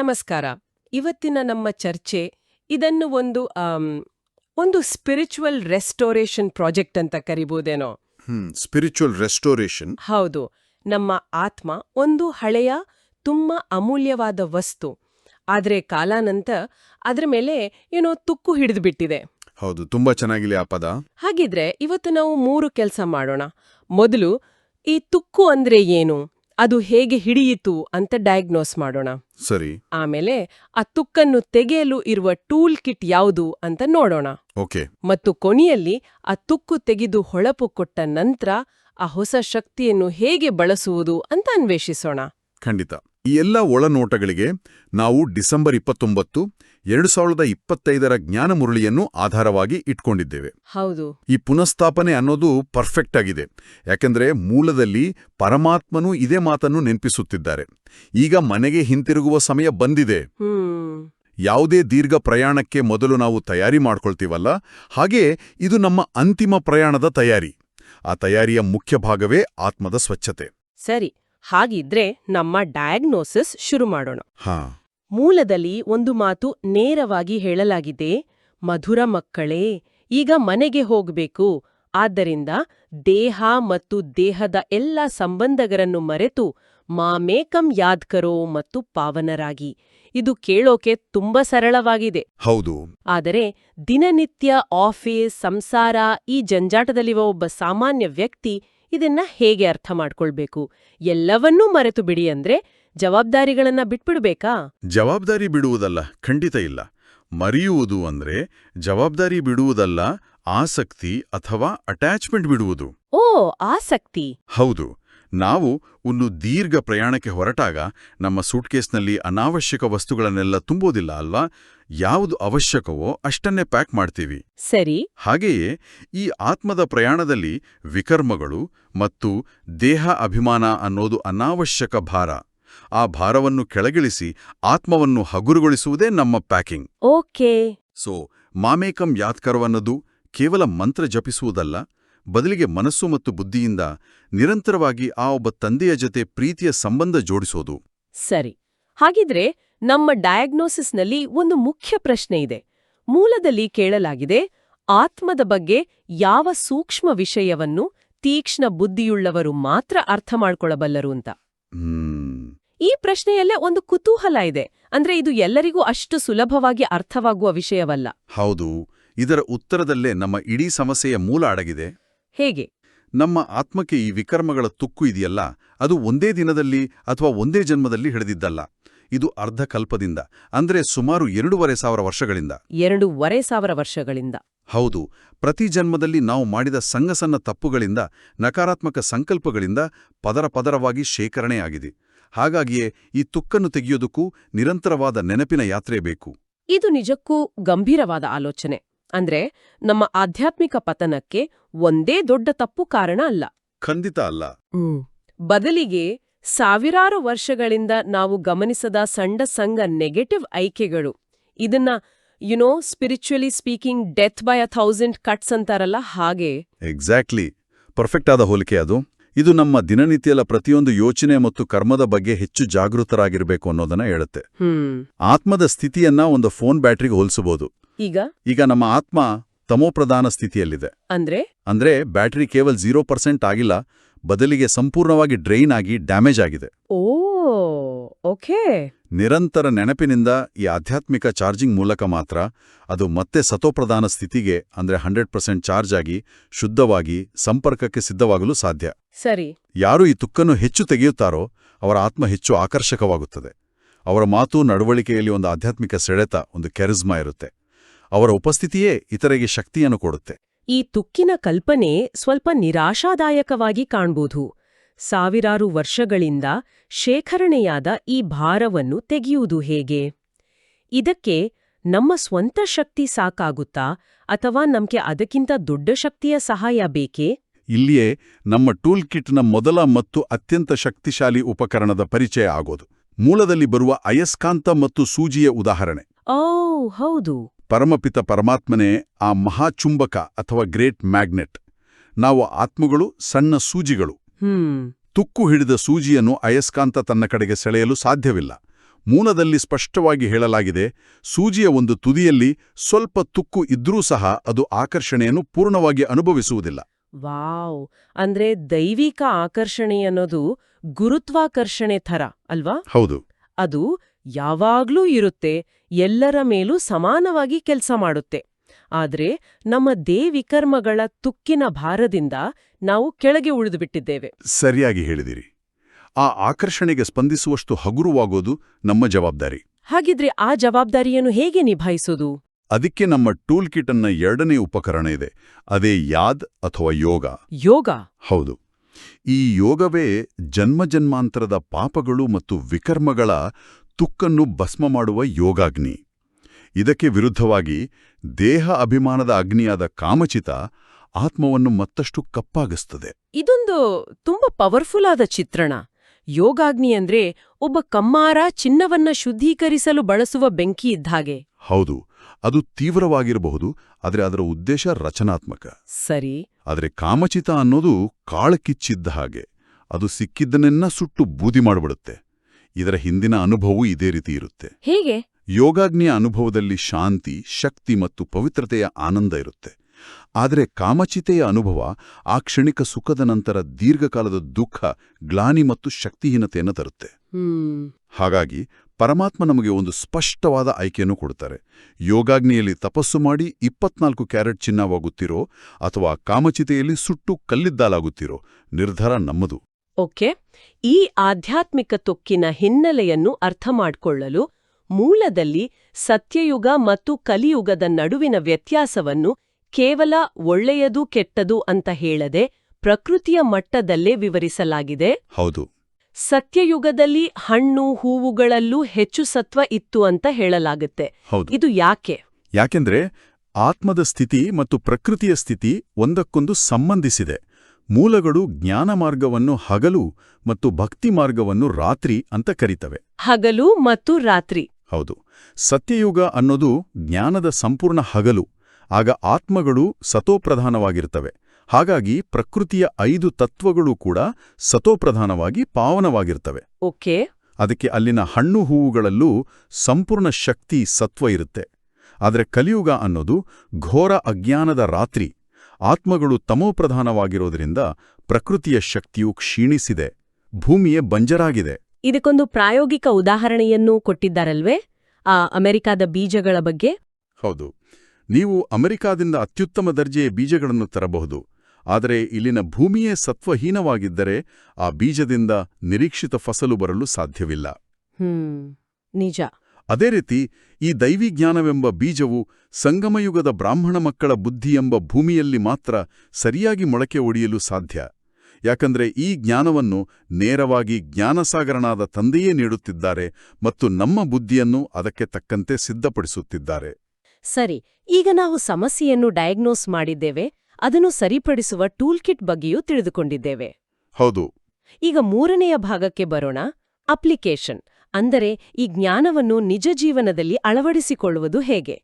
ನಮಸ್ಕಾರ. ಇವತ್ತಿನ ನಮ್ಮ ಚರ್ಚೆ ಇದನ್ನು ಒಂದು ಒಂದು ಸ್ಪಿರಿಚುವಲ್ ರೆಸ್ಟೋರೇಷನ್ ಪ್ರಾಜೆಕ್ಟ್ ಅಂತ ಕರಿಬಹುದೇನೋ ಹ್ಮ್ ಸ್ಪಿರಿಚುವಲ್ ರೆಸ್ಟೋರೇಷನ್ ಹೌದು. ನಮ್ಮ ಆತ್ಮ ಒಂದು ಹಳೆಯ ತುಂಬ ಅಮೂಲ್ಯವಾದ ವಸ್ತು. ಆದ್ರೆ ಕಾಲಾನಂತ ಅದರ ಮೇಲೆ ಏನೋ ತುಕ್ಕು ಹಿಡಿದು ಬಿಟ್ಟಿದೆ ಹೌದು ತುಂಬಾ ಚೆನ್ನಾಗಿಲ್ಲ ಆ ಪದ. ಹಾಗಿದ್ರೆ ಇವತ್ತು ನಾವು ಮೂರು ಕೆಲಸ ಮಾಡೋಣ. ಮೊದಲು ಈ ತುಕ್ಕು ಅಂದ್ರೆ ಏನು? ಅದು ಹೇಗೆ ಹಿಡಿಯಿತು ಅಂತ ಡಯಾಗ್ನೋಸ್ ಮಾಡೋಣ. ಸರಿ. ಆಮೇಲೆ ಆ ತುಕ್ಕನ್ನು ತೆಗೆಯಲು ಇರುವ ಟೂಲ್ ಕಿಟ್ ಯಾವುದು ಅಂತ ನೋಡೋಣ. ಓಕೆ. ಮತ್ತು ಕೊನೆಯಲ್ಲಿ ಆ ತುಕ್ಕು ತೆಗೆದು ಹೊಳಪು ಕೊಟ್ಟ ನಂತರ ಆ ಹೊಸ ಶಕ್ತಿಯನ್ನು ಹೇಗೆ ಬಳಸುವುದು ಅಂತ ಅನ್ವೇಷಿಸೋಣ. ಖಂಡಿತ. ಈ ಎಲ್ಲ ಒಳನೋಟಗಳಿಗೆ ನಾವು ಡಿಸೆಂಬರ್ ಇಪ್ಪತ್ತೊಂಬತ್ತು ಎರಡು ಸಾವಿರದ ಇಪ್ಪತ್ತೈದರ ಜ್ಞಾನ ಮುರಳಿಯನ್ನು ಆಧಾರವಾಗಿ ಇಟ್ಕೊಂಡಿದ್ದೇವೆ. ಹೌದು. ಈ ಪುನಃಸ್ಥಾಪನೆ ಅನ್ನೋದು ಪರ್ಫೆಕ್ಟ್ ಆಗಿದೆ. ಯಾಕೆಂದ್ರೆ ಮೂಲದಲ್ಲಿ ಪರಮಾತ್ಮನು ಇದೇ ಮಾತನ್ನು ನೆನಪಿಸುತ್ತಿದ್ದಾರೆ. ಈಗ ಮನೆಗೆ ಹಿಂತಿರುಗುವ ಸಮಯ ಬಂದಿದೆ. ಯಾವುದೇ ದೀರ್ಘ ಪ್ರಯಾಣಕ್ಕೆ ಮೊದಲು ನಾವು ತಯಾರಿ ಮಾಡ್ಕೊಳ್ತೀವಲ್ಲ? ಹಾಗೆ ಇದು ನಮ್ಮ ಅಂತಿಮ ಪ್ರಯಾಣದ ತಯಾರಿ. ಆ ತಯಾರಿಯ ಮುಖ್ಯ ಭಾಗವೇ ಆತ್ಮದ ಸ್ವಚ್ಛತೆ. ಸರಿ. ಹಾಗಿದ್ರೆ ನಮ್ಮ ಡಯಾಗ್ನೋಸಿಸ್ ಶುರು ಮಾಡೋಣ. ಹಾ. ಮೂಲದಲ್ಲಿ ಒಂದು ಮಾತು ನೇರವಾಗಿ ಹೇಳಲಾಗಿದೆ ಮಧುರ ಮಕ್ಕಳೇ ಈಗ ಮನೆಗೆ ಹೋಗಬೇಕು. ಆದ್ದರಿಂದ ದೇಹ ಮತ್ತು ದೇಹದ ಎಲ್ಲ ಸಂಬಂಧಗಳನ್ನು ಮರೆತು ಮಾಮೇಕಂ ಯಾದ್ಕರೋ ಮತ್ತು ಪಾವನರಾಗಿ. ಇದು ಕೇಳೋಕೆ ತುಂಬಾ ಸರಳವಾಗಿದೆ. ಹೌದು. ಆದರೆ ದಿನನಿತ್ಯ ಆಫೀಸ್ ಸಂಸಾರ ಈ ಜಂಜಾಟದಲ್ಲಿರುವ ಒಬ್ಬ ಸಾಮಾನ್ಯ ವ್ಯಕ್ತಿ ಇದನ್ನ ಹೇಗೆ ಅರ್ಥ ಮಾಡ್ಕೊಳ್ಬೇಕು? ಎಲ್ಲವನ್ನೂ ಮರೆತು ಬಿಡಿ ಅಂದ್ರೆ ಜವಾಬ್ದಾರಿಗಳನ್ನ ಬಿಟ್ಬಿಡ್ಬೇಕಾ? ಜವಾಬ್ದಾರಿ ಬಿಡುವುದಲ್ಲ ಖಂಡಿತ ಇಲ್ಲ. ಮರೆಯುವುದು ಅಂದ್ರೆ ಜವಾಬ್ದಾರಿ ಬಿಡುವುದಲ್ಲ ಆಸಕ್ತಿ ಅಥವಾ ಅಟ್ಯಾಚ್ಮೆಂಟ್ ಬಿಡುವುದು. ಓ ಆಸಕ್ತಿ. ಹೌದು. ನಾವು ಒಂದು ದೀರ್ಘ ಪ್ರಯಾಣಕ್ಕೆ ಹೊರಟಾಗ ನಮ್ಮ ಸೂಟ್ಕೇಸ್ನಲ್ಲಿ ಅನಾವಶ್ಯಕ ವಸ್ತುಗಳನ್ನೆಲ್ಲ ತುಂಬೋದಿಲ್ಲ ಅಲ್ವಾ? ಯಾವುದು ಅವಶ್ಯಕವೋ ಅಷ್ಟನ್ನೇ ಪ್ಯಾಕ್ ಮಾಡ್ತೀವಿ. ಸರಿ. ಹಾಗೆಯೇ ಈ ಆತ್ಮದ ಪ್ರಯಾಣದಲ್ಲಿ ವಿಕರ್ಮಗಳು ಮತ್ತು ದೇಹ ಅಭಿಮಾನ ಅನ್ನೋದು ಅನಾವಶ್ಯಕ ಭಾರ. ಆ ಭಾರವನ್ನು ಕೆಳಗಿಳಿಸಿ ಆತ್ಮವನ್ನು ಹಗುರುಗೊಳಿಸುವುದೇ ನಮ್ಮ ಪ್ಯಾಕಿಂಗ್. ಓಕೆ. ಸೊ ಮಾಮೇಕಂ ಯಾತ್ಕರವನ್ನದು ಕೇವಲ ಮಂತ್ರ ಜಪಿಸುವುದಲ್ಲ ಬದಲಿಗೆ ಮನಸ್ಸು ಮತ್ತು ಬುದ್ಧಿಯಿಂದ ನಿರಂತರವಾಗಿ ಆ ಒಬ್ಬ ತಂದೆಯ ಜೊತೆ ಪ್ರೀತಿಯ ಸಂಬಂಧ ಜೋಡಿಸೋದು. ಸರಿ. ಹಾಗಿದ್ರೆ ನಮ್ಮ ಡಯಾಗ್ನೋಸಿಸ್ನಲ್ಲಿ ಒಂದು ಮುಖ್ಯ ಪ್ರಶ್ನೆ ಇದೆ. ಮೂಲದಲ್ಲಿ ಕೇಳಲಾಗಿದೆ ಆತ್ಮದ ಬಗ್ಗೆ ಯಾವ ಸೂಕ್ಷ್ಮ ವಿಷಯವನ್ನು ತೀಕ್ಷ್ಣ ಬುದ್ಧಿಯುಳ್ಳವರು ಮಾತ್ರ ಅರ್ಥ ಮಾಡ್ಕೊಳ್ಳಬಲ್ಲರು ಅಂತ? ಈ ಪ್ರಶ್ನೆಯಲ್ಲೇ ಒಂದು ಕುತೂಹಲ ಇದೆ. ಅಂದ್ರೆ ಇದು ಎಲ್ಲರಿಗೂ ಅಷ್ಟು ಸುಲಭವಾಗಿ ಅರ್ಥವಾಗುವ ವಿಷಯವಲ್ಲ. ಹೌದು. ಇದರ ಉತ್ತರದಲ್ಲೇ ನಮ್ಮ ಇಡೀ ಸಮಸ್ಯೆಯ ಮೂಲ ಅಡಗಿದೆ. ಹೇಗೆ? ನಮ್ಮ ಆತ್ಮಕ್ಕೆ ಈ ವಿಕರ್ಮಗಳ ತುಕ್ಕು ಇದೆಯಲ್ಲ ಅದು ಒಂದೇ ದಿನದಲ್ಲಿ ಅಥವಾ ಒಂದೇ ಜನ್ಮದಲ್ಲಿ ಹಿಡಿದಿದ್ದಲ್ಲ. ಇದು ಅರ್ಧ ಕಲ್ಪದಿಂದ ಅಂದ್ರೆ ಸುಮಾರು ಎರಡೂವರೆ ಸಾವಿರ ವರ್ಷಗಳಿಂದ. ಎರಡೂವರೆ ಸಾವಿರ ವರ್ಷಗಳಿಂದ. ಹೌದು ಪ್ರತಿ ಜನ್ಮದಲ್ಲಿ ನಾವು ಮಾಡಿದ ಸಂಗಸನ್ನ ತಪ್ಪುಗಳಿಂದ ನಕಾರಾತ್ಮಕ ಸಂಕಲ್ಪಗಳಿಂದ ಪದರ ಪದರವಾಗಿ ಶೇಖರಣೆಯಾಗಿದೆ ಹಾಗಾಗಿಯೇ ಈ ತುಕ್ಕನ್ನು ತೆಗೆಯೋದಕ್ಕೂ ನಿರಂತರವಾದ ನೆನಪಿನ ಯಾತ್ರೆ ಬೇಕು. ಇದು ನಿಜಕ್ಕೂ ಗಂಭೀರವಾದ ಆಲೋಚನೆ. ಅಂದ್ರೆ ನಮ್ಮ ಆಧ್ಯಾತ್ಮಿಕ ಪತನಕ್ಕೆ ಒಂದೇ ದೊಡ್ಡ ತಪ್ಪು ಕಾರಣ ಅಲ್ಲ. ಖಂಡಿತ ಅಲ್ಲ. ಬದಲಿಗೆ ಸಾವಿರಾರು ವರ್ಷಗಳಿಂದ ನಾವು ಗಮನಿಸದ ಸಣ್ಣ ಸಂಘ ನೆಗೆಟಿವ್ ಆಯ್ಕೆಗಳು ಇದನ್ನ you know spiritually speaking death by a thousand cuts ಅಂತಾರಲ್ಲ ಹಾಗೆ. ಎಕ್ಸಾಕ್ಟ್ಲಿ ಪರ್ಫೆಕ್ಟ್ ಆದ ಹೋಲಿಕೆ ಅದು. ಇದು ನಮ್ಮ ದಿನನಿತ್ಯದ ಪ್ರತಿಯೊಂದು ಯೋಚನೆ ಮತ್ತು ಕರ್ಮದ ಬಗ್ಗೆ ಹೆಚ್ಚು ಜಾಗೃತರಾಗಿರಬೇಕು ಅನ್ನೋದನ್ನ ಹೇಳುತ್ತೆ. ಆತ್ಮದ ಸ್ಥಿತಿಯನ್ನ ಒಂದು ಫೋನ್ ಬ್ಯಾಟ್ರಿಗೆ ಹೋಲಿಸಬಹುದು. ಈಗ? ಈಗ ನಮ್ಮ ಆತ್ಮ ತಮೋಪ್ರಧಾನ ಸ್ಥಿತಿಯಲ್ಲಿದೆ. ಅಂದ್ರೆ? ಅಂದ್ರೆ ಬ್ಯಾಟರಿ ಕೇವಲ ಜೀರೋ ಪರ್ಸೆಂಟ್ ಆಗಿಲ್ಲ ಬದಲಿಗೆ ಸಂಪೂರ್ಣವಾಗಿ ಡ್ರೈನ್ ಆಗಿ ಡ್ಯಾಮೇಜ್ ಆಗಿದೆ. Oh okay. ನಿರಂತರ ನೆನಪಿನಿಂದ ಈ ಆಧ್ಯಾತ್ಮಿಕ ಚಾರ್ಜಿಂಗ್ ಮೂಲಕ ಮಾತ್ರ ಅದು ಮತ್ತೆ ಸತೋಪ್ರಧಾನ ಸ್ಥಿತಿಗೆ ಅಂದ್ರೆ ಹಂಡ್ರೆಡ್ ಪರ್ಸೆಂಟ್ ಚಾರ್ಜ್ ಆಗಿ ಶುದ್ಧವಾಗಿ ಸಂಪರ್ಕಕ್ಕೆ ಸಿದ್ಧವಾಗಲು ಸಾಧ್ಯ. ಸರಿ. ಯಾರು ಈ ತುಕ್ಕನ್ನು ಹೆಚ್ಚು ತೆಗೆಯುತ್ತಾರೋ ಅವರ ಆತ್ಮ ಹೆಚ್ಚು ಆಕರ್ಷಕವಾಗುತ್ತದೆ. ಅವರ ಮಾತು ನಡವಳಿಕೆಯಲ್ಲಿ ಒಂದು ಆಧ್ಯಾತ್ಮಿಕ ಸೆಳೆತ ಒಂದು ಕೆರಿಸ್ಮಾ ಇರುತ್ತೆ. ಅವರ ಉಪಸ್ಥಿತಿಯೇ ಇತರಿಗೆ ಶಕ್ತಿಯನ್ನು ಕೊಡುತ್ತೆ. ಈ ತುಕ್ಕಿನ ಕಲ್ಪನೆ ಸ್ವಲ್ಪ ನಿರಾಶಾದಾಯಕವಾಗಿ ಕಾಣ್ಬೋದು. ಸಾವಿರಾರು ವರ್ಷಗಳಿಂದ ಶೇಖರಣೆಯಾದ ಈ ಭಾರವನ್ನು ತೆಗೆಯುವುದು ಹೇಗೆ? ಇದಕ್ಕೆ ನಮ್ಮ ಸ್ವಂತ ಶಕ್ತಿ ಸಾಕಾಗುತ್ತಾ ಅಥವಾ ನಮ್ಗೆ ಅದಕ್ಕಿಂತ ದೊಡ್ಡ ಶಕ್ತಿಯ ಸಹಾಯ ಬೇಕೇ? ಇಲ್ಲಿಯೇ ನಮ್ಮ ಟೂಲ್ ಕಿಟ್ನ ಮೊದಲ ಮತ್ತು ಅತ್ಯಂತ ಶಕ್ತಿಶಾಲಿ ಉಪಕರಣದ ಪರಿಚಯ ಆಗೋದು. ಮೂಲದಲ್ಲಿ ಬರುವ ಅಯಸ್ಕಾಂತ ಮತ್ತು ಸೂಜಿಯ ಉದಾಹರಣೆ. ಓ ಹೌದು. ಪರಮಪಿತ ಪರಮಾತ್ಮನೇ ಆ ಮಹಾಚುಂಬಕ ಅಥವಾ ಗ್ರೇಟ್ ಮ್ಯಾಗ್ನೆಟ್. ನಾವು ಆತ್ಮಗಳು ಸಣ್ಣ ಸೂಜಿಗಳು. ತುಕ್ಕು ಹಿಡಿದ ಸೂಜಿಯನ್ನು ಅಯಸ್ಕಾಂತ ತನ್ನ ಕಡೆಗೆ ಸೆಳೆಯಲು ಸಾಧ್ಯವಿಲ್ಲ. ಮೂಲದಲ್ಲಿ ಸ್ಪಷ್ಟವಾಗಿ ಹೇಳಲಾಗಿದೆ ಸೂಜಿಯ ಒಂದು ತುದಿಯಲ್ಲಿ ಸ್ವಲ್ಪ ತುಕ್ಕು ಇದ್ರೂ ಸಹ ಅದು ಆಕರ್ಷಣೆಯನ್ನು ಪೂರ್ಣವಾಗಿ ಅನುಭವಿಸುವುದಿಲ್ಲ. ವಾವ್! ಅಂದ್ರೆ ದೈವಿಕ ಆಕರ್ಷಣೆ ಅನ್ನೋದು ಗುರುತ್ವಾಕರ್ಷಣೆ ಥರ ಅಲ್ವಾ? ಹೌದು. ಅದು ಯಾವಾಗ್ಲೂ ಇರುತ್ತೆ ಎಲ್ಲರ ಮೇಲೂ ಸಮಾನವಾಗಿ ಕೆಲಸ ಮಾಡುತ್ತೆ. ಆದ್ರೆ ನಮ್ಮ ದೇವಿಕರ್ಮಗಳ ತುಕ್ಕಿನ ಭಾರದಿಂದ ನಾವು ಕೆಳಗೆ ಉಳಿದುಬಿಟ್ಟಿದ್ದೇವೆ. ಸರಿಯಾಗಿ ಹೇಳಿದಿರಿ. ಆ ಆಕರ್ಷಣೆಗೆ ಸ್ಪಂದಿಸುವಷ್ಟು ಹಗುರವಾಗೋದು ನಮ್ಮ ಜವಾಬ್ದಾರಿ. ಹಾಗಿದ್ರೆ ಆ ಜವಾಬ್ದಾರಿಯನ್ನು ಹೇಗೆ ನಿಭಾಯಿಸೋದು ಅದಕ್ಕೆ ನಮ್ಮ ಟೂಲ್ ಕಿಟ್ ಅನ್ನ ಎರಡನೇ ಉಪಕರಣ ಇದೆ. ಅದೇ ಯಾದ್ ಅಥವಾ ಯೋಗ. ಯೋಗ? ಹೌದು. ಈ ಯೋಗವೇ ಜನ್ಮ ಜನ್ಮಾಂತರದ ಪಾಪಗಳು ಮತ್ತು ವಿಕರ್ಮಗಳ ತುಕ್ಕನ್ನು ಭಸ್ಮ ಮಾಡುವ ಯೋಗಾಗ್ನಿ. ಇದಕ್ಕೆ ವಿರುದ್ಧವಾಗಿ ದೇಹ ಅಭಿಮಾನದ ಅಗ್ನಿಯಾದ ಕಾಮಚಿತ ಆತ್ಮವನ್ನು ಮತ್ತಷ್ಟು ಕಪ್ಪಾಗಿಸ್ತದೆ. ಇದೊಂದು ತುಂಬಾ ಪವರ್ಫುಲ್ ಆದ ಚಿತ್ರಣ. ಯೋಗಾಗ್ನಿ ಅಂದ್ರೆ ಒಬ್ಬ ಕಮ್ಮಾರ ಚಿನ್ನವನ್ನ ಶುದ್ಧೀಕರಿಸಲು ಬಳಸುವ ಬೆಂಕಿ ಇದ್ದಾಗೆ ಹೌದು ಅದು ತೀವ್ರವಾಗಿರಬಹುದು ಆದರೆ ಅದರ ಉದ್ದೇಶ ರಚನಾತ್ಮಕ. ಸರಿ. ಆದರೆ ಕಾಮಚಿತ ಅನ್ನೋದು ಕಾಳಕಿಚ್ಚಿದ್ದ ಹಾಗೆ ಅದು ಸಿಕ್ಕಿದ್ದನ್ನೆನ್ನ ಸುಟ್ಟು ಬೂದಿ ಮಾಡಿಬಿಡುತ್ತೆ. ಇದರ ಹಿಂದಿನ ಅನುಭವವೂ ಇದೇ ರೀತಿ ಇರುತ್ತೆ. ಹೇಗೆ? ಯೋಗಾಗ್ನಿಯ ಅನುಭವದಲ್ಲಿ ಶಾಂತಿ ಶಕ್ತಿ ಮತ್ತು ಪವಿತ್ರತೆಯ ಆನಂದ ಇರುತ್ತೆ. ಆದರೆ ಕಾಮಚಿತೆಯ ಅನುಭವ ಆ ಕ್ಷಣಿಕ ಸುಖದ ನಂತರ ದೀರ್ಘಕಾಲದ ದುಃಖ ಗ್ಲಾನಿ ಮತ್ತು ಶಕ್ತಿಹೀನತೆಯನ್ನು ತರುತ್ತೆ. ಹಾಗಾಗಿ ಪರಮಾತ್ಮ ನಮಗೆ ಒಂದು ಸ್ಪಷ್ಟವಾದ ಆಯ್ಕೆಯನ್ನು ಕೊಡ್ತಾರೆ. ಯೋಗಾಗ್ನಿಯಲ್ಲಿ ತಪಸ್ಸು ಮಾಡಿ ಇಪ್ಪತ್ನಾಲ್ಕು ಕ್ಯಾರೆಟ್ ಚಿನ್ನವಾಗುತ್ತಿರೋ ಅಥವಾ ಕಾಮಚಿತೆಯಲ್ಲಿ ಸುಟ್ಟು ಕಲ್ಲಿದ್ದಾಲಾಗುತ್ತಿರೋ ನಿರ್ಧಾರ ನಮ್ಮದು. ಓಕೆ? ಈ ಆಧ್ಯಾತ್ಮಿಕ ತೊಕ್ಕಿನ ಹಿನ್ನೆಲೆಯನ್ನು ಅರ್ಥ ಮಾಡಿಕೊಳ್ಳಲು ಮೂಲದಲ್ಲಿ ಸತ್ಯಯುಗ ಮತ್ತು ಕಲಿಯುಗದ ನಡುವಿನ ವ್ಯತ್ಯಾಸವನ್ನು ಕೇವಲ ಒಳ್ಳೆಯದು ಕೆಟ್ಟದು ಅಂತ ಹೇಳದೆ ಪ್ರಕೃತಿಯ ಮಟ್ಟದಲ್ಲೇ ವಿವರಿಸಲಾಗಿದೆ. ಹೌದು. ಸತ್ಯಯುಗದಲ್ಲಿ ಹಣ್ಣು ಹೂವುಗಳಲ್ಲೂ ಹೆಚ್ಚು ಸತ್ವ ಇತ್ತು ಅಂತ ಹೇಳಲಾಗುತ್ತೆ. ಇದು ಯಾಕೆ? ಯಾಕೆಂದ್ರೆ ಆತ್ಮದ ಸ್ಥಿತಿ ಮತ್ತು ಪ್ರಕೃತಿಯ ಸ್ಥಿತಿ ಒಂದಕ್ಕೊಂದು ಸಂಬಂಧಿಸಿದೆ. ಮೂಲಗಳು ಜ್ಞಾನ ಮಾರ್ಗವನ್ನು ಹಗಲು ಮತ್ತು ಭಕ್ತಿ ಮಾರ್ಗವನ್ನು ರಾತ್ರಿ ಅಂತ ಕರೀತವೆ. ಹಗಲು ಮತ್ತು ರಾತ್ರಿ. ಹೌದು. ಸತ್ಯಯುಗ ಅನ್ನೋದು ಜ್ಞಾನದ ಸಂಪೂರ್ಣ ಹಗಲು ಆಗ ಆತ್ಮಗಳು ಸತೋಪ್ರಧಾನವಾಗಿರ್ತವೆ. ಹಾಗಾಗಿ ಪ್ರಕೃತಿಯ ಐದು ತತ್ವಗಳು ಕೂಡ ಸತೋಪ್ರಧಾನವಾಗಿ ಪಾವನವಾಗಿರ್ತವೆ. ಓಕೆ. ಅದಕ್ಕೆ ಅಲ್ಲಿನ ಹಣ್ಣು ಹೂವುಗಳಲ್ಲೂ ಸಂಪೂರ್ಣ ಶಕ್ತಿ ಸತ್ವ ಇರುತ್ತೆ. ಆದರೆ ಕಲಿಯುಗ ಅನ್ನೋದು ಘೋರ ಅಜ್ಞಾನದ ರಾತ್ರಿ ಆತ್ಮಗಳು ತಮೋಪ್ರಧಾನವಾಗಿರೋದ್ರಿಂದ ಪ್ರಕೃತಿಯ ಶಕ್ತಿಯು ಕ್ಷೀಣಿಸಿದೆ ಭೂಮಿಯೇ ಬಂಜರಾಗಿದೆ. ಇದಕ್ಕೊಂದು ಪ್ರಾಯೋಗಿಕ ಉದಾಹರಣೆಯನ್ನೂ ಕೊಟ್ಟಿದ್ದಾರಲ್ವೇ? ಆ ಅಮೆರಿಕಾದ ಬೀಜಗಳ ಬಗ್ಗೆ? ಹೌದು. ನೀವು ಅಮೆರಿಕಾದಿಂದ ಅತ್ಯುತ್ತಮ ದರ್ಜೆಯ ಬೀಜಗಳನ್ನು ತರಬಹುದು ಆದರೆ ಇಲ್ಲಿನ ಭೂಮಿಯೇ ಸತ್ವಹೀನವಾಗಿದ್ದರೆ ಆ ಬೀಜದಿಂದ ನಿರೀಕ್ಷಿತ ಫಸಲು ಬರಲು ಸಾಧ್ಯವಿಲ್ಲ. ಹ್ಮ್ ನಿಜ. ಅದೇ ರೀತಿ ಈ ದೈವಿ ಜ್ಞಾನವೆಂಬ ಬೀಜವು ಸಂಗಮಯುಗದ ಬ್ರಾಹ್ಮಣ ಮಕ್ಕಳ ಬುದ್ಧಿ ಎಂಬ ಭೂಮಿಯಲ್ಲಿ ಮಾತ್ರ ಸರಿಯಾಗಿ ಮೊಳಕೆ ಒಡೆಯಲು ಸಾಧ್ಯ. ಯಾಕಂದ್ರೆ ಈ ಜ್ಞಾನವನ್ನು ನೇರವಾಗಿ ಜ್ಞಾನಸಾಗರನಾದ ತಂದೆಯೇ ನೀಡುತ್ತಿದ್ದಾರೆ ಮತ್ತು ನಮ್ಮ ಬುದ್ಧಿಯನ್ನು ಅದಕ್ಕೆ ತಕ್ಕಂತೆ ಸಿದ್ಧಪಡಿಸುತ್ತಿದ್ದಾರೆ. ಸರಿ ಈಗ ನಾವು ಸಮಸ್ಯೆಯನ್ನು ಡಯಾಗ್ನೋಸ್ ಮಾಡಿದ್ದೇವೆ ಅದನ್ನು ಸರಿಪಡಿಸುವ ಟೂಲ್ ಕಿಟ್ ಬಗ್ಗೆಯೂ ತಿಳಿದುಕೊಂಡಿದ್ದೇವೆ. ಹೌದು. ಈಗ ಮೂರನೆಯ ಭಾಗಕ್ಕೆ ಬರೋಣ ಅಪ್ಲಿಕೇಶನ್. ಅಂದರೆ ಈ ಜ್ಞಾನವನ್ನು ನಿಜ ಜೀವನದಲ್ಲಿ ಅಳವಡಿಸಿಕೊಳ್ಳುವುದು ಹೇಗೆ?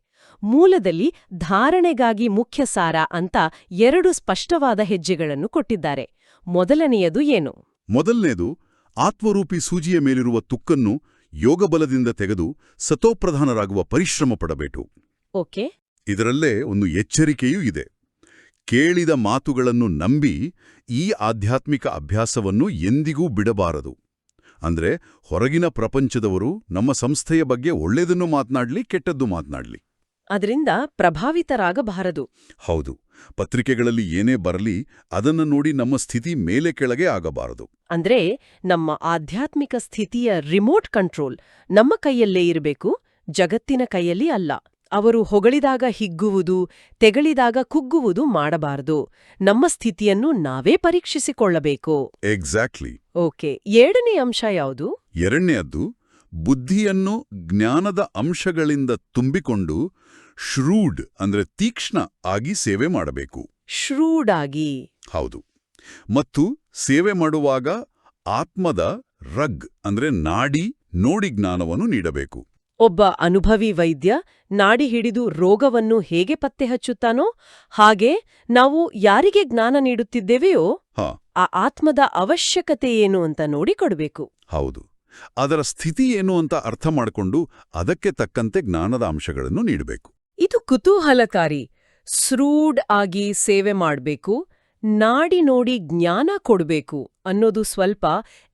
ಮೂಲದಲ್ಲಿ ಧಾರಣೆಗಾಗಿ ಮುಖ್ಯ ಸಾರ ಅಂತ ಎರಡು ಸ್ಪಷ್ಟವಾದ ಹೆಜ್ಜೆಗಳನ್ನು ಕೊಟ್ಟಿದ್ದಾರೆ. ಮೊದಲನೆಯದು ಏನು? ಮೊದಲನೆಯದು ಆತ್ಮರೂಪಿ ಸೂಜಿಯ ಮೇಲಿರುವ ತುಕ್ಕನ್ನು ಯೋಗಬಲದಿಂದ ತೆಗೆದು ಸತೋಪ್ರಧಾನರಾಗುವ ಪರಿಶ್ರಮ ಪಡಬೇಕು. ಓಕೆ. ಇದರಲ್ಲೇ ಒಂದು ಎಚ್ಚರಿಕೆಯೂ ಇದೆ. ಕೇಳಿದ ಮಾತುಗಳನ್ನು ನಂಬಿ ಈ ಆಧ್ಯಾತ್ಮಿಕ ಅಭ್ಯಾಸವನ್ನು ಎಂದಿಗೂ ಬಿಡಬಾರದು. ಅಂದ್ರೆ ಹೊರಗಿನ ಪ್ರಪಂಚದವರು ನಮ್ಮ ಸಂಸ್ಥೆಯ ಬಗ್ಗೆ ಒಳ್ಳೆಯದನ್ನು ಮಾತನಾಡಲಿ ಕೆಟ್ಟದ್ದು ಮಾತನಾಡಲಿ. ಅದರಿಂದ ಪ್ರಭಾವಿತರಾಗಬಾರದು. ಹೌದು. ಪತ್ರಿಕೆಗಳಲ್ಲಿ ಏನೇ ಬರಲಿ ಅದನ್ನ ನೋಡಿ ನಮ್ಮ ಸ್ಥಿತಿ ಮೇಲೆ ಕೆಳಗೆ ಆಗಬಾರದು. ಅಂದ್ರೆ ನಮ್ಮ ಆಧ್ಯಾತ್ಮಿಕ ಸ್ಥಿತಿಯ ರಿಮೋಟ್ ಕಂಟ್ರೋಲ್ ನಮ್ಮ ಕೈಯಲ್ಲೇ ಇರಬೇಕು ಜಗತ್ತಿನ ಕೈಯಲ್ಲಿ ಅಲ್ಲ. ಅವರು ಹೊಗಳಿದಾಗ ಹಿಗ್ಗುವುದು ತೆಗಳಿದಾಗ ಕುಗ್ಗುವುದು ಮಾಡಬಾರದು. ನಮ್ಮ ಸ್ಥಿತಿಯನ್ನು ನಾವೇ ಪರೀಕ್ಷಿಸಿಕೊಳ್ಳಬೇಕು. ಎಕ್ಸಾಕ್ಟ್ಲಿ ಓಕೆ ಎರಡನೇ ಅಂಶ ಯಾವುದು? ಎರಡನೆಯದ್ದು ಬುದ್ಧಿಯನ್ನು ಜ್ಞಾನದ ಅಂಶಗಳಿಂದ ತುಂಬಿಕೊಂಡು ಶ್ರೂಡ್ ಅಂದ್ರೆ ತೀಕ್ಷ್ಣ ಆಗಿ ಸೇವೆ ಮಾಡಬೇಕು. ಶ್ರೂಡ್ ಆಗಿ ಹೌದು. ಮತ್ತು ಸೇವೆ ಮಾಡುವಾಗ ಆತ್ಮದ ರಗ್ ಅಂದ್ರೆ ನಾಡಿ ನೋಡಿ ಜ್ಞಾನವನ್ನು ನೀಡಬೇಕು. ಒಬ್ಬ ಅನುಭವಿ ವೈದ್ಯ ನಾಡಿ ಹಿಡಿದು ರೋಗವನ್ನು ಹೇಗೆ ಪತ್ತೆ ಹಚ್ಚುತ್ತಾನೋ ಹಾಗೆ ನಾವು ಯಾರಿಗೆ ಜ್ಞಾನ ನೀಡುತ್ತಿದ್ದೇವೆಯೋ ಆ ಆತ್ಮದ ಅವಶ್ಯಕತೆ ಏನು ಅಂತ ನೋಡಿಕೊಡ್ಬೇಕು ಹೌದು. ಅದರ ಸ್ಥಿತಿ ಏನು ಅಂತ ಅರ್ಥ ಮಾಡಿಕೊಂಡು ಅದಕ್ಕೆ ತಕ್ಕಂತೆ ಜ್ಞಾನದ ಅಂಶಗಳನ್ನು ನೀಡಬೇಕು. ಇದು ಕುತೂಹಲಕಾರಿ ಸ್ರೂಡ್ ಆಗಿ ಸೇವೆ ಮಾಡಬೇಕು ನಾಡಿ ನೋಡಿ ಜ್ಞಾನ ಕೊಡಬೇಕು ಅನ್ನೋದು ಸ್ವಲ್ಪ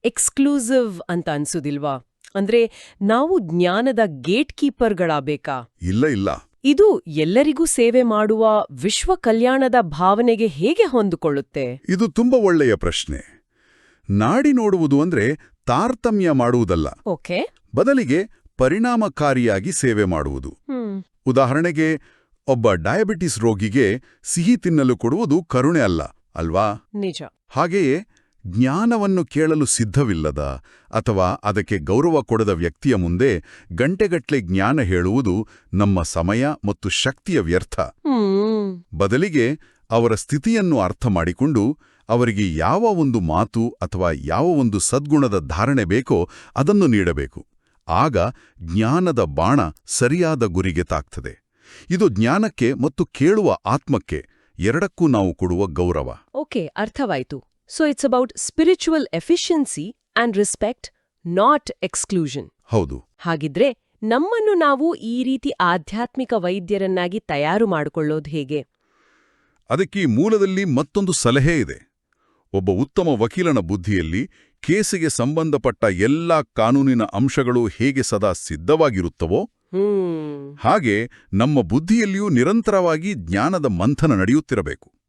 ಎಕ್ಸ್ಕ್ಲೂಸಿವ್ ಅಂತ ಅನ್ಸುದಿಲ್ವಾ? ಅಂದ್ರೆ ನಾವು ಜ್ಞಾನದ ಗೇಟ್ ಕೀಪರ್ಗಳಾಬೇಕಾ? ಇಲ್ಲ ಇಲ್ಲ. ಇದು ಎಲ್ಲರಿಗೂ ಸೇವೆ ಮಾಡುವ ವಿಶ್ವ ಕಲ್ಯಾಣದ ಭಾವನೆಗೆ ಹೇಗೆ ಹೊಂದಿಕೊಳ್ಳುತ್ತೆ? ಇದು ತುಂಬಾ ಒಳ್ಳೆಯ ಪ್ರಶ್ನೆ. ನಾಡಿ ನೋಡುವುದು ಅಂದ್ರೆ ತಾರತಮ್ಯ ಮಾಡುವುದಲ್ಲ. ಓಕೆ. ಬದಲಿಗೆ ಪರಿಣಾಮಕಾರಿಯಾಗಿ ಸೇವೆ ಮಾಡುವುದು. ಉದಾಹರಣೆಗೆ ಒಬ್ಬ ಡಯಾಬಿಟಿಸ್ ರೋಗಿಗೆ ಸಿಹಿ ತಿನ್ನಲು ಕೊಡುವುದು ಕರುಣೆ ಅಲ್ಲ ಅಲ್ವಾ? ನಿಜ. ಹಾಗೆಯೇ ಜ್ಞಾನವನ್ನು ಕೇಳಲು ಸಿದ್ಧವಿಲ್ಲದ ಅಥವಾ ಅದಕ್ಕೆ ಗೌರವ ಕೊಡದ ವ್ಯಕ್ತಿಯ ಮುಂದೆ ಗಂಟೆಗಟ್ಲೆ ಜ್ಞಾನ ಹೇಳುವುದು ನಮ್ಮ ಸಮಯ ಮತ್ತು ಶಕ್ತಿಯ ವ್ಯರ್ಥ. ಬದಲಿಗೆ ಅವರ ಸ್ಥಿತಿಯನ್ನು ಅರ್ಥ ಮಾಡಿಕೊಂಡು ಅವರಿಗೆ ಯಾವ ಒಂದು ಮಾತು ಅಥವಾ ಯಾವ ಒಂದು ಸದ್ಗುಣದ ಧಾರಣೆ ಬೇಕೋ ಅದನ್ನು ನೀಡಬೇಕು. ಆಗ ಜ್ಞಾನದ ಬಾಣ ಸರಿಯಾದ ಗುರಿಗೆ ತಾಕ್ತದೆ. ಇದು ಜ್ಞಾನಕ್ಕೆ ಮತ್ತು ಕೇಳುವ ಆತ್ಮಕ್ಕೆ ಎರಡಕ್ಕೂ ನಾವು ಕೊಡುವ ಗೌರವ. Okay ಅರ್ಥವಾಯ್ತು. So it's about spiritual efficiency and respect not exclusion ಹೌದು. ಹಾಗಿದ್ರೆ ನಮ್ಮನ್ನು ನಾವು ಈ ರೀತಿ ಆಧ್ಯಾತ್ಮಿಕ ವೈದ್ಯರನ್ನಾಗಿ ತಯಾರು ಮಾಡಿಕೊಳ್ಳೋದು ಹೇಗೆ? ಅದಕ್ಕೆ ಮೂಲದಲ್ಲಿ ಮತ್ತೊಂದು ಸಲಹೆ ಇದೆ. ಒಬ್ಬ ಉತ್ತಮ ವಕೀಲನ ಬುದ್ಧಿಯಲ್ಲಿ ಕೇಸಿಗೆ ಸಂಬಂಧಪಟ್ಟ ಎಲ್ಲಾ ಕಾನೂನಿನ ಅಂಶಗಳು ಹೇಗೆ ಸದಾ ಸಿದ್ಧವಾಗಿರುತ್ತವೋ ಹಾಗೆ ನಮ್ಮ ಬುದ್ಧಿಯಲ್ಲಿಯೂ ನಿರಂತರವಾಗಿ ಜ್ಞಾನದ ಮಂಥನ ನಡೆಯುತ್ತಿರಬೇಕು.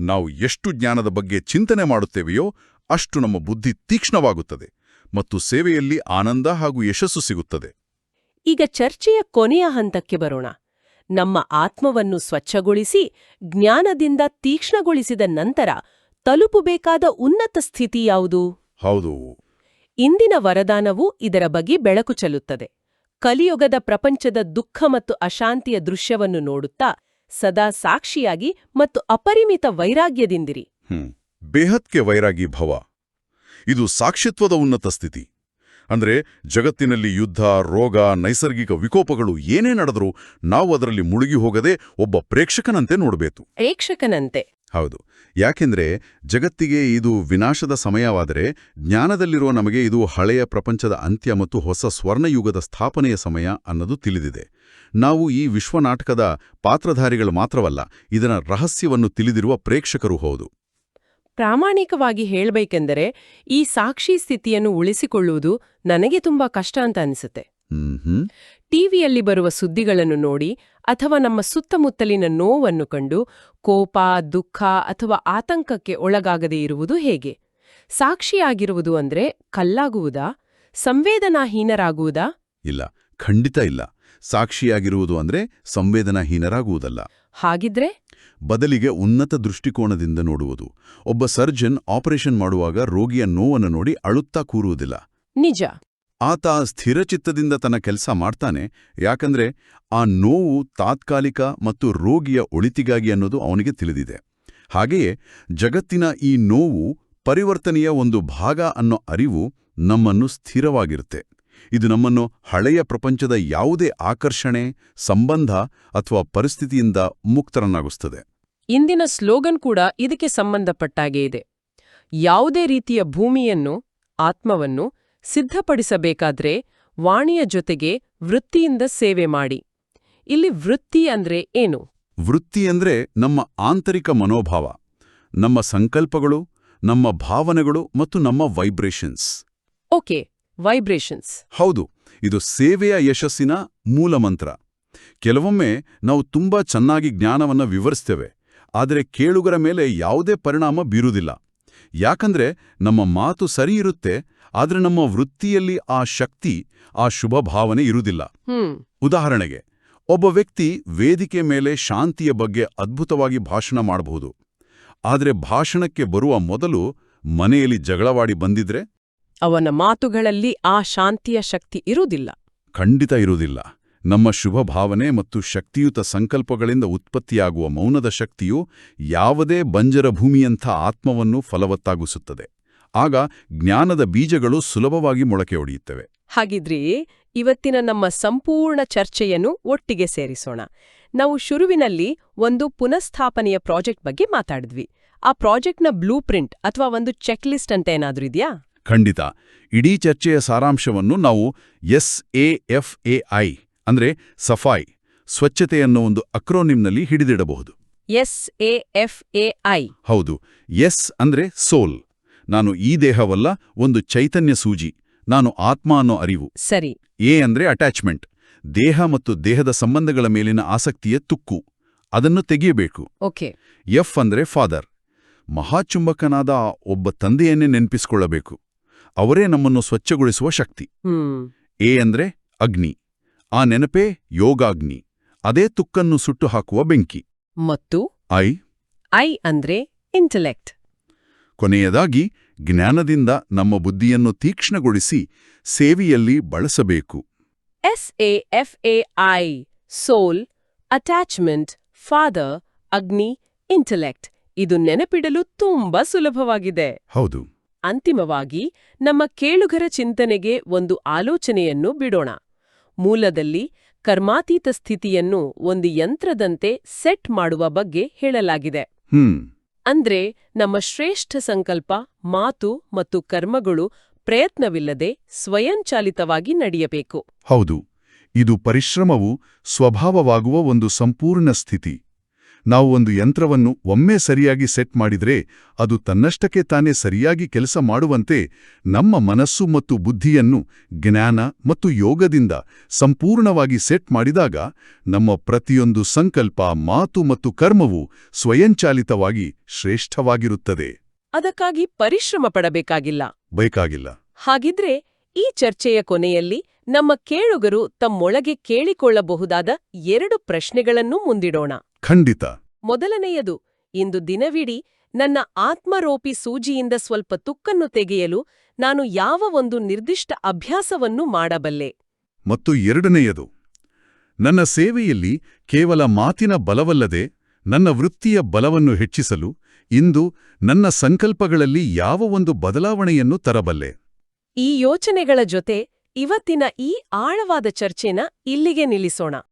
ನಾವು ಎಷ್ಟು ಜ್ಞಾನದ ಬಗ್ಗೆ ಚಿಂತನೆ ಮಾಡುತ್ತೇವೆಯೋ ಅಷ್ಟು ನಮ್ಮ ಬುದ್ಧಿ ತೀಕ್ಷ್ಣವಾಗುತ್ತದೆ ಮತ್ತು ಸೇವೆಯಲ್ಲಿ ಆನಂದ ಹಾಗೂ ಯಶಸ್ಸು ಸಿಗುತ್ತದೆ. ಈಗ ಚರ್ಚೆಯ ಕೊನೆಯ ಹಂತಕ್ಕೆ ಬರೋಣ. ನಮ್ಮ ಆತ್ಮವನ್ನು ಸ್ವಚ್ಛಗೊಳಿಸಿ ಜ್ಞಾನದಿಂದ ತೀಕ್ಷ್ಣಗೊಳಿಸಿದ ನಂತರ ತಲುಪಬೇಕಾದ ಉನ್ನತ ಸ್ಥಿತಿ ಯಾವುದು? ಹೌದು. ಇಂದಿನ ವರದಾನವು ಇದರ ಬಗ್ಗೆ ಬೆಳಕು ಚೆಲ್ಲುತ್ತದೆ. ಕಲಿಯುಗದ ಪ್ರಪಂಚದ ದುಃಖ ಮತ್ತು ಅಶಾಂತಿಯ ದೃಶ್ಯವನ್ನು ನೋಡುತ್ತಾ ಸದಾ ಸಾಕ್ಷಿಯಾಗಿ ಮತ್ತು ಅಪರಿಮಿತ ವೈರಾಗ್ಯದಿಂದಿರಿ. ಬೇಹತ್ಕೆ ವೈರಾಗಿ ಭವ. ಇದು ಸಾಕ್ಷಿತ್ವದ ಉನ್ನತ ಸ್ಥಿತಿ. ಅಂದ್ರೆ ಜಗತ್ತಿನಲ್ಲಿ ಯುದ್ಧ ರೋಗ ನೈಸರ್ಗಿಕ ವಿಕೋಪಗಳು ಏನೇ ನಡೆದರೂ ನಾವು ಅದರಲ್ಲಿ ಮುಳುಗಿ ಹೋಗದೆ ಒಬ್ಬ ಪ್ರೇಕ್ಷಕನಂತೆ ನೋಡಬೇಕು. ಪ್ರೇಕ್ಷಕನಂತೆ. ಹೌದು. ಯಾಕೆಂದ್ರೆ ಜಗತ್ತಿಗೆ ಇದು ವಿನಾಶದ ಸಮಯವಾದರೆ ಜ್ಞಾನದಲ್ಲಿರುವ ನಮಗೆ ಇದು ಹಳೆಯ ಪ್ರಪಂಚದ ಅಂತ್ಯ ಮತ್ತು ಹೊಸ ಸ್ವರ್ಣಯುಗದ ಸ್ಥಾಪನೆಯ ಸಮಯ ಅನ್ನೋದು ತಿಳಿದಿದೆ. ನಾವು ಈ ವಿಶ್ವನಾಟಕದ ಪಾತ್ರಧಾರಿಗಳು ಮಾತ್ರವಲ್ಲ, ಇದರ ರಹಸ್ಯವನ್ನು ತಿಳಿದಿರುವ ಪ್ರೇಕ್ಷಕರು ಹೌದು. ಪ್ರಾಮಾಣಿಕವಾಗಿ ಹೇಳಬೇಕೆಂದರೆ ಈ ಸಾಕ್ಷಿ ಸ್ಥಿತಿಯನ್ನು ಉಳಿಸಿಕೊಳ್ಳುವುದು ನನಗೆ ತುಂಬಾ ಕಷ್ಟ ಅಂತ ಅನಿಸುತ್ತೆ. ಟಿವಿಯಲ್ಲಿ ಬರುವ ಸುದ್ದಿಗಳನ್ನು ನೋಡಿ ಅಥವಾ ನಮ್ಮ ಸುತ್ತಮುತ್ತಲಿನ ನೋವನ್ನು ಕಂಡು ಕೋಪ ದುಃಖ ಅಥವಾ ಆತಂಕಕ್ಕೆ ಒಳಗಾಗದೇ ಇರುವುದು ಹೇಗೆ? ಸಾಕ್ಷಿಯಾಗಿರುವುದು ಅಂದ್ರೆ ಕಲ್ಲಾಗುವುದಾ? ಸಂವೇದನಾಹೀನರಾಗುವುದಾ? ಇಲ್ಲ ಖಂಡಿತ ಇಲ್ಲ. ಸಾಕ್ಷಿಯಾಗಿರುವುದು ಅಂದ್ರೆ ಸಂವೇದನಾಹೀನರಾಗುವುದಲ್ಲ. ಹಾಗಿದ್ರೆ? ಬದಲಿಗೆ ಉನ್ನತ ದೃಷ್ಟಿಕೋನದಿಂದ ನೋಡುವುದು. ಒಬ್ಬ ಸರ್ಜನ್ ಆಪರೇಷನ್ ಮಾಡುವಾಗ ರೋಗಿಯ ನೋವನ್ನು ನೋಡಿ ಅಳುತ್ತಾ ಕೂರುವುದಿಲ್ಲ. ನಿಜ. ಆತ ಸ್ಥಿರಚಿತ್ತದಿಂದ ತನ್ನ ಕೆಲಸ ಮಾಡ್ತಾನೆ, ಯಾಕಂದ್ರೆ ಆ ನೋವು ತಾತ್ಕಾಲಿಕ ಮತ್ತು ರೋಗಿಯ ಒಳಿತಿಗಾಗಿ ಅನ್ನೋದು ಅವನಿಗೆ ತಿಳಿದಿದೆ. ಹಾಗೆಯೇ ಜಗತ್ತಿನ ಈ ನೋವು ಪರಿವರ್ತನೆಯ ಒಂದು ಭಾಗ ಅನ್ನೋ ಅರಿವು ನಮ್ಮನ್ನು ಸ್ಥಿರವಾಗಿರುತ್ತೆ. ಇದು ನಮ್ಮನ್ನು ಹಳೆಯ ಪ್ರಪಂಚದ ಯಾವುದೇ ಆಕರ್ಷಣೆ, ಸಂಬಂಧ ಅಥವಾ ಪರಿಸ್ಥಿತಿಯಿಂದ ಮುಕ್ತರನ್ನಾಗಿಸ್ತದೆ. ಇಂದಿನ ಸ್ಲೋಗನ್ ಕೂಡ ಇದಕ್ಕೆ ಸಂಬಂಧಪಟ್ಟಾಗೇ ಇದೆ. ಯಾವುದೇ ರೀತಿಯ ಭೂಮಿಯನ್ನು, ಆತ್ಮವನ್ನು ಸಿದ್ಧಪಡಿಸಬೇಕಾದ್ರೆ ವಾಣಿಯ ಜೊತೆಗೆ ವೃತ್ತಿಯಿಂದ ಸೇವೆ ಮಾಡಿ. ಇಲ್ಲಿ ವೃತ್ತಿ ಅಂದ್ರೆ ಏನು? ವೃತ್ತಿ ಅಂದ್ರೆ ನಮ್ಮ ಆಂತರಿಕ ಮನೋಭಾವ ನಮ್ಮ ಸಂಕಲ್ಪಗಳು ನಮ್ಮ ಭಾವನೆಗಳು ಮತ್ತು ನಮ್ಮ ವೈಬ್ರೇಷನ್ಸ್ ಓಕೆ ವೈಬ್ರೇಷನ್ಸ್ ಹೌದು ಇದು ಸೇವೆಯ ಯಶಸ್ಸಿನ ಮೂಲಮಂತ್ರ ಕೆಲವೊಮ್ಮೆ ನಾವು ತುಂಬಾ ಚೆನ್ನಾಗಿ ಜ್ಞಾನವನ್ನ ವಿವರಿಸ್ತೇವೆ ಆದರೆ ಕೇಳುಗರ ಮೇಲೆ ಯಾವುದೇ ಪರಿಣಾಮ ಬೀರುವುದಿಲ್ಲ. ಯಾಕಂದ್ರೆ ನಮ್ಮ ಮಾತು ಸರಿ ಇರುತ್ತೆ ಆದರೆ ನಮ್ಮ ವೃತ್ತಿಯಲ್ಲಿ ಆ ಶಕ್ತಿ ಆ ಶುಭ ಭಾವನೆ ಇರುವುದಿಲ್ಲ. ಉದಾಹರಣೆಗೆ ಒಬ್ಬ ವ್ಯಕ್ತಿ ವೇದಿಕೆ ಮೇಲೆ ಶಾಂತಿಯ ಬಗ್ಗೆ ಅದ್ಭುತವಾಗಿ ಭಾಷಣ ಮಾಡಬಹುದು. ಆದರೆ ಭಾಷಣಕ್ಕೆ ಬರುವ ಮೊದಲು ಮನೆಯಲ್ಲಿ ಜಗಳವಾಡಿ ಬಂದಿದ್ರೆ? ಅವನ ಮಾತುಗಳಲ್ಲಿ ಆ ಶಾಂತಿಯ ಶಕ್ತಿ ಇರುವುದಿಲ್ಲ. ಖಂಡಿತ ಇರುವುದಿಲ್ಲ. ನಮ್ಮ ಶುಭ ಭಾವನೆ ಮತ್ತು ಶಕ್ತಿಯುತ ಸಂಕಲ್ಪಗಳಿಂದ ಉತ್ಪತ್ತಿಯಾಗುವ ಮೌನದ ಶಕ್ತಿಯು ಯಾವುದೇ ಬಂಜರ ಭೂಮಿಯಂಥ ಆತ್ಮವನ್ನು ಫಲವತ್ತಾಗಿಸುತ್ತದೆ. ಆಗ ಜ್ಞಾನದ ಬೀಜಗಳು ಸುಲಭವಾಗಿ ಮೊಳಕೆ ಒಡೆಯುತ್ತವೆ. ಹಾಗಿದ್ರೆ ಇವತ್ತಿನ ನಮ್ಮ ಸಂಪೂರ್ಣ ಚರ್ಚೆಯನ್ನು ಒಟ್ಟಿಗೆ ಸೇರಿಸೋಣ. ನಾವು ಶುರುವಿನಲ್ಲಿ ಒಂದು ಪುನಃಸ್ಥಾಪನೆಯ ಪ್ರಾಜೆಕ್ಟ್ ಬಗ್ಗೆ ಮಾತಾಡಿದ್ವಿ. ಆ ಪ್ರಾಜೆಕ್ಟ್ನ ಬ್ಲೂ ಪ್ರಿಂಟ್ ಅಥವಾ ಒಂದು ಚೆಕ್ ಲಿಸ್ಟ್ ಅಂತ ಏನಾದರೂ ಇದೆಯಾ? ಖಂಡಿತ. ಇಡೀ ಚರ್ಚೆಯ ಸಾರಾಂಶವನ್ನು ನಾವು S A F A I ಅಂದ್ರೆ ಸಫಾಯಿ ಸ್ವಚ್ಛತೆಯನ್ನು ಒಂದು ಅಕ್ರೋನಿಮ್ನಲ್ಲಿ ಹಿಡಿದಿಡಬಹುದು. S A F A I ಹೌದು. ಎಸ್ ಅಂದ್ರೆ ಸೋಲ್. ನಾನು ಈ ದೇಹವಲ್ಲ ಒಂದು ಚೈತನ್ಯ ಸೂಜಿ. ನಾನು ಆತ್ಮ ಅನ್ನೋ ಅರಿವು. ಸರಿ. ಎ ಅಂದ್ರೆ ಅಟ್ಯಾಚ್ಮೆಂಟ್. ದೇಹ ಮತ್ತು ದೇಹದ ಸಂಬಂಧಗಳ ಮೇಲಿನ ಆಸಕ್ತಿಯ ತುಕ್ಕು. ಅದನ್ನು ತೆಗೆಯಬೇಕು. ಓಕೆ. ಎಫ್ ಅಂದ್ರೆ ಫಾದರ್. ಮಹಾಚುಂಬಕನಾದ ಒಬ್ಬ ತಂದೆಯನ್ನೇ ನೆನಪಿಸಿಕೊಳ್ಳಬೇಕು. ಅವರೇ ನಮ್ಮನ್ನು ಸ್ವಚ್ಛಗೊಳಿಸುವ ಶಕ್ತಿ. ಎ ಅಂದ್ರೆ ಅಗ್ನಿ. ಆ ನೆನಪೇ ಯೋಗಾಗ್ನಿ. ಅದೇ ತುಕ್ಕನ್ನು ಸುಟ್ಟು ಹಾಕುವ ಬೆಂಕಿ. ಮತ್ತು ಐ ಐ ಅಂದ್ರೆ ಇಂಟೆಲೆಕ್ಟ್. ಕೊನೆಯದಾಗಿ ಜ್ಞಾನದಿಂದ ನಮ್ಮ ಬುದ್ಧಿಯನ್ನು ತೀಕ್ಷ್ಣಗೊಳಿಸಿ ಸೇವೆಯಲ್ಲಿ ಬಳಸಬೇಕು. S A F A I soul attachment father ಅಗ್ನಿ ಇಂಟಲೆಕ್ಟ್ ಇದು ನೆನಪಿಡಲು ತುಂಬಾ ಸುಲಭವಾಗಿದೆ. ಹೌದು. ಅಂತಿಮವಾಗಿ ನಮ್ಮ ಕೇಳುಗರ ಚಿಂತನೆಗೆ ಒಂದು ಆಲೋಚನೆಯನ್ನು ಬಿಡೋಣ. ಮೂಲದಲ್ಲಿ ಕರ್ಮಾತೀತ ಸ್ಥಿತಿಯನ್ನು ಒಂದು ಯಂತ್ರದಂತೆ ಸೆಟ್ ಮಾಡುವ ಬಗ್ಗೆ ಹೇಳಲಾಗಿದೆ. ಹ್ಮ್. ಅಂದ್ರೆ ನಮ್ಮ ಶ್ರೇಷ್ಠ ಸಂಕಲ್ಪ, ಮಾತು ಮತ್ತು ಕರ್ಮಗಳು ಪ್ರಯತ್ನವಿಲ್ಲದೆ ಸ್ವಯಂಚಾಲಿತವಾಗಿ ನಡೆಯಬೇಕು. ಹೌದು, ಇದು ಪರಿಶ್ರಮವು ಸ್ವಭಾವವಾಗುವ ಒಂದು ಸಂಪೂರ್ಣ ಸ್ಥಿತಿ. ನಾವು ಒಂದು ಯಂತ್ರವನ್ನು ಒಮ್ಮೆ ಸರಿಯಾಗಿ ಸೆಟ್ ಮಾಡಿದ್ರೆ ಅದು ತನ್ನಷ್ಟಕ್ಕೆ ತಾನೇ ಸರಿಯಾಗಿ ಕೆಲಸ ಮಾಡುವಂತೆ ನಮ್ಮ ಮನಸ್ಸು ಮತ್ತು ಬುದ್ಧಿಯನ್ನು ಜ್ಞಾನ ಮತ್ತು ಯೋಗದಿಂದ ಸಂಪೂರ್ಣವಾಗಿ ಸೆಟ್ ಮಾಡಿದಾಗ ನಮ್ಮ ಪ್ರತಿಯೊಂದು ಸಂಕಲ್ಪ ಮಾತು ಮತ್ತು ಕರ್ಮವು ಸ್ವಯಂಚಾಲಿತವಾಗಿ ಶ್ರೇಷ್ಠವಾಗಿರುತ್ತದೆ. ಅದಕ್ಕಾಗಿ ಪರಿಶ್ರಮ ಪಡಬೇಕಾಗಿಲ್ಲ. ಬೇಕಾಗಿಲ್ಲ. ಹಾಗಿದ್ರೆ ಈ ಚರ್ಚೆಯ ಕೊನೆಯಲ್ಲಿ ನಮ್ಮ ಕೇಳುಗರು ತಮ್ಮೊಳಗೆ ಕೇಳಿಕೊಳ್ಳಬಹುದಾದ ಎರಡು ಪ್ರಶ್ನೆಗಳನ್ನು ಮುಂದಿಡೋಣ. ಖಂಡಿತ. ಮೊದಲನೆಯದು ಇಂದು ದಿನವಿಡೀ ನನ್ನ ಆತ್ಮರೋಪಿ ಸೂಜಿಯಿಂದ ಸ್ವಲ್ಪ ತುಕ್ಕನ್ನು ತೆಗೆಯಲು ನಾನು ಯಾವ ಒಂದು ನಿರ್ದಿಷ್ಟ ಅಭ್ಯಾಸವನ್ನು ಮಾಡಬಲ್ಲೆ? ಮತ್ತು ಎರಡನೆಯದು ನನ್ನ ಸೇವೆಯಲ್ಲಿ ಕೇವಲ ಮಾತಿನ ಬಲವಲ್ಲದೆ ನನ್ನ ವೃತ್ತಿಯ ಬಲವನ್ನು ಹೆಚ್ಚಿಸಲು ಇಂದು ನನ್ನ ಸಂಕಲ್ಪಗಳಲ್ಲಿ ಯಾವ ಒಂದು ಬದಲಾವಣೆಯನ್ನು ತರಬಲ್ಲೆ? ಈ ಯೋಚನೆಗಳ ಜೊತೆ ಇವತ್ತಿನ ಈ ಆಳವಾದ ಚರ್ಚೆನ ಇಲ್ಲಿಗೆ ನಿಲ್ಲಿಸೋಣ.